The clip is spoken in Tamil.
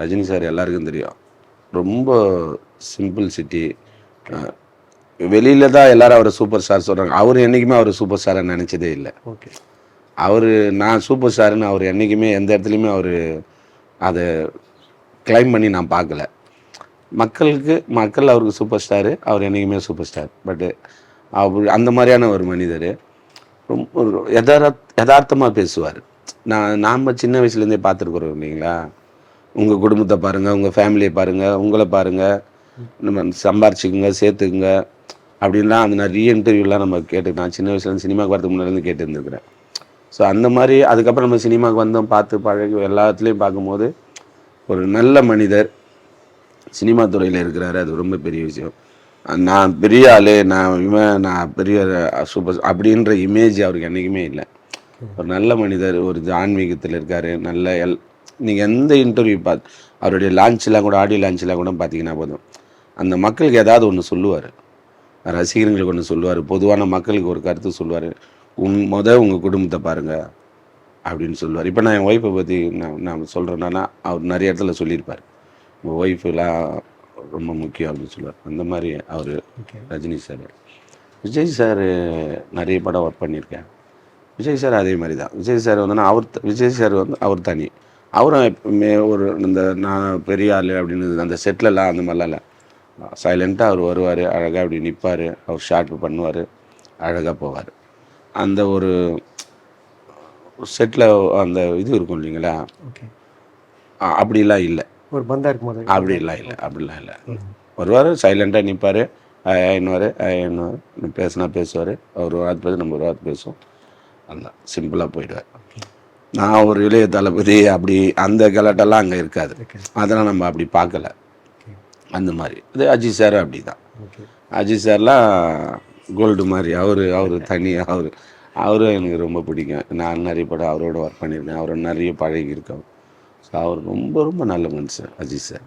ரஜினி சார் எல்லாருக்கும் தெரியும். ரொம்ப சிம்பிள் சிட்டி வெளியில தான் எல்லாரும் அவரை சூப்பர் ஸ்டார் சொல்கிறாங்க அவர் என்றைக்குமே அவர் சூப்பர் ஸ்டாரை நினச்சதே இல்லை. ஓகே. அவர் நான் சூப்பர் ஸ்டாருன்னு அவர் என்றைக்குமே எந்த இடத்துலையுமே அவர் அதை கிளைம் பண்ணி நான் பார்க்கல. மக்களுக்கு மக்கள் அவருக்கு சூப்பர் ஸ்டாரு அவர் என்றைக்குமே சூப்பர் ஸ்டார் பட்டு அவர் அந்த மாதிரியான ஒரு மனிதர். ரொம்ப யதார்த்தமாக பேசுவார். நான் நாம் சின்ன வயசுலேருந்தே பார்த்துருக்குறோம் இல்லைங்களா? உங்கள் குடும்பத்தை பாருங்கள் உங்கள் ஃபேமிலியை பாருங்கள் உங்களை பாருங்கள் நம்ம சம்பாரிச்சுக்குங்க சேர்த்துக்குங்க அப்படின்லாம் அந்த நிறைய இன்டர்வியூலாம் நம்ம கேட்டு நான் சின்ன வயசுலேருந்து சினிமாவுக்கு வரதுக்கு முன்னாடி கேட்டு ஸோ அந்த மாதிரி அதுக்கப்புறம் நம்ம சினிமாவுக்கு வந்தோம் பார்த்து பழகி எல்லாத்துலேயும் பார்க்கும்போது ஒரு நல்ல மனிதர் சினிமா துறையில் இருக்கிறாரு. அது ரொம்ப பெரிய விஷயம். நான் பெரிய ஆள் நான் இவன் நான் பெரிய சூப்பர் அப்படின்ற இமேஜ் அவருக்கு என்றைக்குமே இல்லை. ஒரு நல்ல மனிதர் ஒரு ஆன்மீகத்தில் இருக்கார். நல்ல எல் நீங்கள் எந்த இன்டர்வியூ பார்த்து அவருடைய லான்ச்லாம் கூட ஆடியோ லான்ச்லாம் கூட பார்த்தீங்கன்னா போதும். அந்த மக்களுக்கு ஏதாவது ஒன்று சொல்லுவார். ரசிகர்களுக்கு ஒன்று சொல்லுவார். பொதுவான மக்களுக்கு ஒரு கருத்து சொல்லுவார். உன் முத உங்கள் குடும்பத்தை பாருங்கள் அப்படின்னு சொல்லுவார். இப்போ நான் என் ஒய்ஃபை பற்றி நான் நான் சொல்கிறேன்னா அவர் நிறைய இடத்துல சொல்லியிருப்பார். உங்கள் ஒய்ஃபெலாம் ரொம்ப முக்கியம் அப்படின்னு சொல்லுவார். அந்த மாதிரி அவர் okay. Rajini sir. Vijay sir நிறைய படம் ஒர்க் பண்ணியிருக்கேன். விஜய் சார் அதே மாதிரி தான். விஜய் சார் வந்து அவர் விஜய் சார் வந்து அவர் தனி. அவரும் ஒரு இந்த நான் பெரிய ஆள் அப்படின்னு அந்த செட்லலாம் அந்த மாதிரிலாம் இல்லை. சைலண்ட்டாக அவர் வருவார் அழகாக அப்படி நிற்பார் அவர் ஷார்ட் பண்ணுவார் அழகாக போவார். அந்த ஒரு செட்டில் அந்த இது இருக்கும் இல்லைங்களா? அப்படிலாம் இல்லை. ஒரு பந்தா இருக்கும் போது அப்படிலாம் இல்லை அப்படிலாம் இல்லை. வருவார் சைலண்ட்டாக நிற்பார் என்னவார் என்னவார் பேசினா பேசுவார் அவர் ஒரு வார்த்தை பேச நம்ம ஒரு வார்த்தை பேசுவோம். அந்த சிம்பிளாக போயிடுவார். நான் ஒரு இளைய தளபதி அப்படி அந்த கலாட்டெல்லாம் அங்கே இருக்காது. அதெல்லாம் நம்ம அப்படி பார்க்கல. அந்த மாதிரி. இது அஜித் சார் அப்படி தான் அஜித் சார்லாம் கோல்டு மாதிரி. அவர் அவர் தனி அவர் அவரும் எனக்கு ரொம்ப பிடிக்கும். நான் நிறைய படம் அவரோட ஒர்க் பண்ணியிருக்கேன். அவரோட நிறைய பழகியிருக்கோம். ஸோ அவர் ரொம்ப ரொம்ப நல்ல மனுஷன் அஜித் சரி.